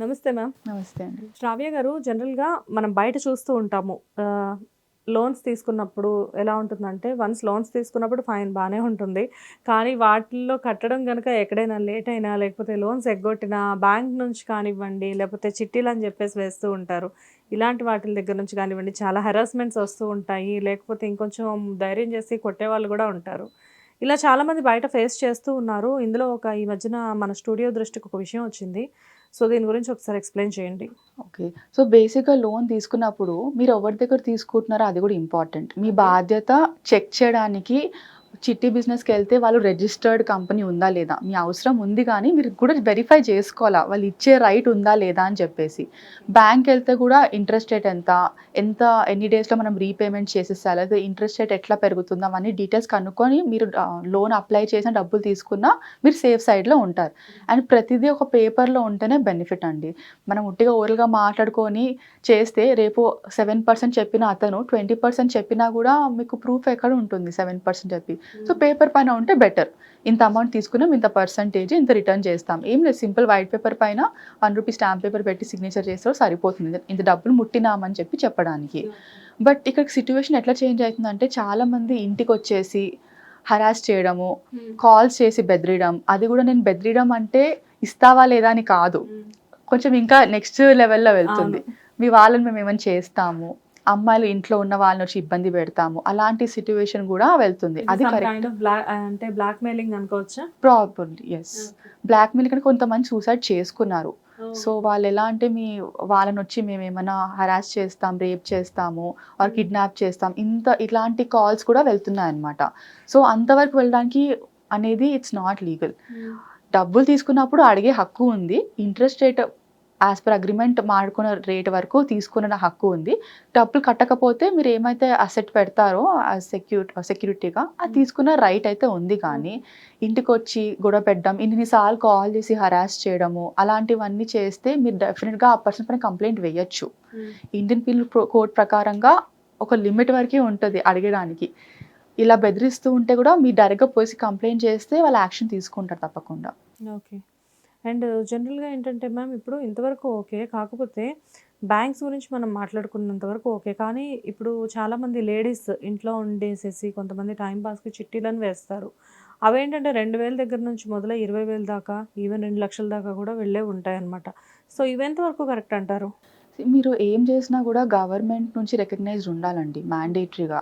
నమస్తే మ్యామ్. నమస్తే అండి. శ్రావ్య గారు జనరల్గా మనం బయట చూస్తూ ఉంటాము. లోన్స్ తీసుకున్నప్పుడు ఎలా ఉంటుందంటే వన్స్ లోన్స్ తీసుకున్నప్పుడు ఫైన్ బాగానే ఉంటుంది. కానీ వాటిల్లో కట్టడం కనుక ఎక్కడైనా లేట్ అయినా లేకపోతే లోన్స్ ఎగ్గొట్టినా బ్యాంక్ నుంచి కానివ్వండి లేకపోతే చిట్టీలు అని చెప్పేసి వేస్తూ ఉంటారు. ఇలాంటి వాటి దగ్గర నుంచి కానివ్వండి చాలా హెరాస్మెంట్స్ వస్తూ ఉంటాయి. లేకపోతే ఇంకొంచెం ధైర్యం చేసి కొట్టే వాళ్ళు కూడా ఉంటారు. ఇలా చాలామంది బయట ఫేస్ చేస్తూ ఉన్నారు. ఇందులో ఒక ఈ మధ్యన మన స్టూడియో దృష్టికి ఒక విషయం వచ్చింది. సో దీని గురించి ఒకసారి ఎక్స్ప్లెయిన్ చేయండి. ఓకే. సో బేసిక్గా లోన్ తీసుకున్నప్పుడు మీరు ఎవరి దగ్గర తీసుకుంటున్నారో అది కూడా ఇంపార్టెంట్. మీ బాధ్యత చెక్ చేయడానికి చిట్టి బిజినెస్కి వెళ్తే వాళ్ళు రిజిస్టర్డ్ కంపెనీ ఉందా లేదా? మీ అవసరం ఉంది కానీ మీరు కూడా వెరిఫై చేసుకోవాలా? వాళ్ళు ఇచ్చే రైట్ ఉందా లేదా అని చెప్పేసి. బ్యాంక్ వెళ్తే కూడా ఇంట్రెస్ట్ రేట్ ఎంత? ఎంత ఎన్ని డేస్లో మనం రీపేమెంట్ చేసేసా లేదా ఇంట్రెస్ట్ రేట్ ఎట్లా పెరుగుతుందా? అవన్నీ డీటెయిల్స్ కనుక్కొని మీరు లోన్ అప్లై చేసిన డబ్బులు తీసుకున్నా మీరు సేఫ్ సైడ్లో ఉంటారు. అండ్ ప్రతిదీ ఒక పేపర్లో ఉంటేనే బెనిఫిట్ అండి. మనం ఉట్టిగా ఓరల్గా మాట్లాడుకొని చేస్తే రేపు సెవెన్ పర్సెంట్ చెప్పిన అతను ట్వంటీ పర్సెంట్ చెప్పినా కూడా మీకు ప్రూఫ్ ఎక్కడ ఉంటుంది? సెవెన్ పర్సెంట్ చెప్పి. సో పేపర్ పైన ఉంటే బెటర్. ఇంత అమౌంట్ తీసుకున్నాం ఇంత పర్సంటేజ్ ఇంత రిటర్న్ చేస్తాం. ఏం లేదు సింపుల్ వైట్ పేపర్ పైన వన్ రూపీ స్టాంప్ పేపర్ పెట్టి సిగ్నేచర్ చేస్తే సరిపోతుంది. ఇంత డబ్బులు ముట్టినామని చెప్పి చెప్పడానికి. బట్ ఇక్కడ సిచ్యువేషన్ ఎట్లా చేంజ్ అవుతుందంటే చాలా మంది ఇంటికి వచ్చేసి హరాస్ చేయడము కాల్స్ చేసి బెదిరియడం అది కూడా నేను బెదిరియడం అంటే ఇస్తావా లేదా అని కాదు. కొంచెం ఇంకా నెక్స్ట్ లెవెల్లో వెళ్తుంది. మీ వాళ్ళని మేము ఏమైనా చేస్తాము. అమ్మాయిలు ఇంట్లో ఉన్న వాళ్ళని వచ్చి ఇబ్బంది పెడతాము. అలాంటి సిచ్యువేషన్ కూడా వెళ్తుంది. అది కరెక్ట్ అంటే బ్లాక్ మెయిలింగ్ అనుకోవచ్చా? ప్రాపర్లీ ఎస్ బ్లాక్ మెయిల్ కంటే కొంతమంది సూసైడ్ చేసుకున్నారు. సో వాళ్ళు ఎలా అంటే మీ వాళ్ళని వచ్చి మేము ఏమైనా హరాస్ చేస్తాం రేప్ చేస్తాము ఆర్ కిడ్నాప్ చేస్తాం. ఇంత ఇలాంటి కాల్స్ కూడా వెళ్తున్నాయి అనమాట సో అంతవరకు వెళ్ళడానికి అనేది ఇట్స్ నాట్ లీగల్ డబ్బులు తీసుకున్నప్పుడు అడిగే హక్కు ఉంది. Interest rate as per agreement మాడుకున్న rate వరకు తీసుకున్న హక్కు ఉంది. డబ్బులు కట్టకపోతే మీరు ఏమైతే అసెట్ పెడతారో సెక్యూర్ సెక్యూరిటీగా అది తీసుకున్న రైట్ అయితే ఉంది కానీ ఇంటికి వచ్చి గొడవ పెట్టడం ఇన్నిసార్లు కాల్ చేసి హరాస్ చేయడము అలాంటివన్నీ చేస్తే మీరు డెఫినెట్గా ఆ పర్సన్ పైన కంప్లైంట్ వేయచ్చు. ఇండియన్ పీనల్ కోడ్ ప్రకారంగా ఒక లిమిట్ వరకే ఉంటుంది అడగడానికి ఇలా బెదిరిస్తూ ఉంటే కూడా మీరు డైరెక్ట్గా పోసి కంప్లైంట్ చేస్తే వాళ్ళు యాక్షన్ తీసుకుంటారు తప్పకుండా. ఓకే అండ్ జనరల్గా ఏంటంటే మ్యామ్ ఇప్పుడు ఇంతవరకు ఓకే. కాకపోతే బ్యాంక్స్ గురించి మనం మాట్లాడుకున్నంత వరకు ఓకే. కానీ ఇప్పుడు చాలామంది లేడీస్ ఇంట్లో ఉండేసేసి కొంతమంది టైం పాస్కి చిట్టీలను వేస్తారు. అవేంటంటే రెండు వేల దగ్గర నుంచి మొదలై ఇరవై వేల దాకా ఈవెన్ రెండు లక్షల దాకా కూడా వెళ్ళే ఉంటాయి అన్నమాట సో ఇవెంతవరకు కరెక్ట్ అంటారు? మీరు ఏం చేసినా కూడా గవర్నమెంట్ నుంచి రికగ్నైజ్డ్ ఉండాలండి మ్యాండేటరీగా.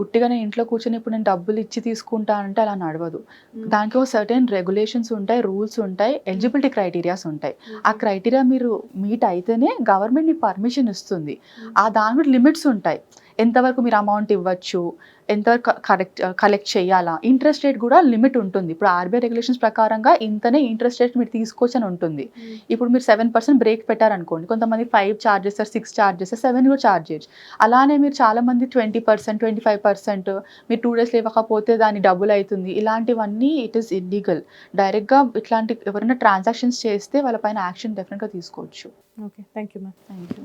ఉట్టిగా నేను ఇంట్లో కూర్చొని ఇప్పుడు నేను డబ్బులు ఇచ్చి తీసుకుంటానంటే అలా నడవదు. దానికి ఒక సర్టెన్ రెగ్యులేషన్స్ ఉంటాయి రూల్స్ ఉంటాయి ఎలిజిబిలిటీ క్రైటీరియాస్ ఉంటాయి. ఆ క్రైటీరియా మీరు మీట్ అయితేనే గవర్నమెంట్ మీకు పర్మిషన్ ఇస్తుంది. ఆ దాని కూడా లిమిట్స్ ఉంటాయి. ఎంతవరకు మీరు అమౌంట్ ఇవ్వచ్చు ఎంతవరకు కరెక్ట్ కలెక్ట్ చేయాలా? ఇంట్రెస్ట్ రేట్ కూడా లిమిట్ ఉంటుంది. ఇప్పుడు ఆర్బీఐ రెగ్యులేషన్స్ ప్రకారంగా ఇంతనే ఇంట్రెస్ట్ రేట్ మీరు తీసుకోవచ్చు అని ఉంటుంది. ఇప్పుడు మీరు సెవెన్ పర్సెంట్ బ్రేక్ పెట్టారనుకోండి కొంతమంది ఫైవ్ చార్జ్ చేస్తారు సిక్స్ చార్జ్ చేస్తారు సెవెన్ కూడా చేయొచ్చు. అలానే మీరు చాలా మంది twenty percent twenty five percent మీరు టూ డేస్లో ఇవ్వకపోతే దాని డబుల్ అవుతుంది. ఇలాంటివన్నీ ఇట్ ఈస్ ఇల్లీగల్ డైరెక్ట్గా ఇట్లాంటి ఎవరైనా ట్రాన్సాక్షన్స్ చేస్తే వాళ్ళపైన యాక్షన్ డెఫినెట్గా తీసుకోవచ్చు. Okay thank you ma'am thank you